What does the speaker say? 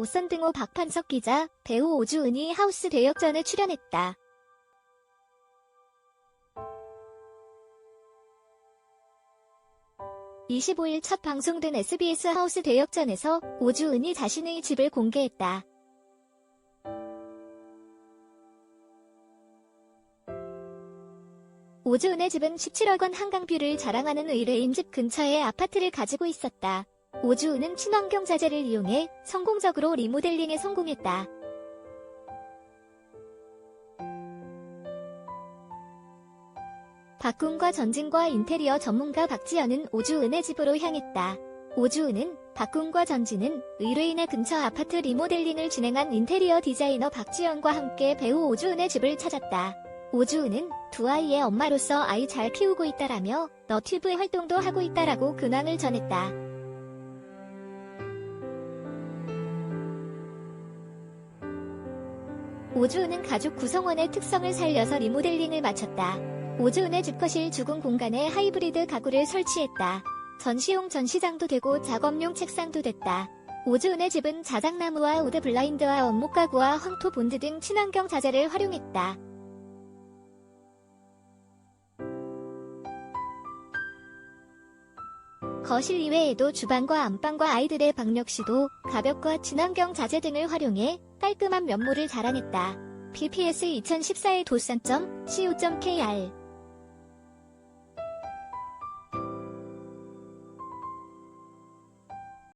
오선등호 박판석 기자, 배우 오주은이 하우스 대역전에 출연했다. (25일) 첫 방송된 SBS 하우스 대역전에서 오주은이 자신의 집을 공개했다. 오주은의 집은 17억 원 한강뷰를 자랑하는 의뢰인 집 근처에 아파트를 가지고 있었다. 오주은은 친환경 자재를 이용해 성공적으로 리모델링에 성공했다. 박군과 전진과 인테리어 전문가 박지연은 오주은의 집으로 향했다. 오주은은 박군과 전진은 의뢰인의 근처 아파트 리모델링을 진행한 인테리어 디자이너 박지연과 함께 배우 오주은의 집을 찾았다. 오주은은 두 아이의 엄마로서 아이 잘 키우고 있다라며 너튜브 활동도 하고 있다라고 근황을 전했다. 오주은은 가족 구성원의 특성을 살려서 리모델링을 마쳤다. 오주은의 집거실 주공 공간에 하이브리드 가구를 설치했다. 전시용 전시장도 되고 작업용 책상도 됐다. 오주은의 집은 자작나무와 우드 블라인드와 원목 가구와 황토 본드 등 친환경 자재를 활용했다. 거실 이외에도 주방과 안방과 아이들의 방 역시도 가벽과 친환경 자재 등을 활용해 깔끔한 면모를 자랑했다. BPS 2014의 도산.co.kr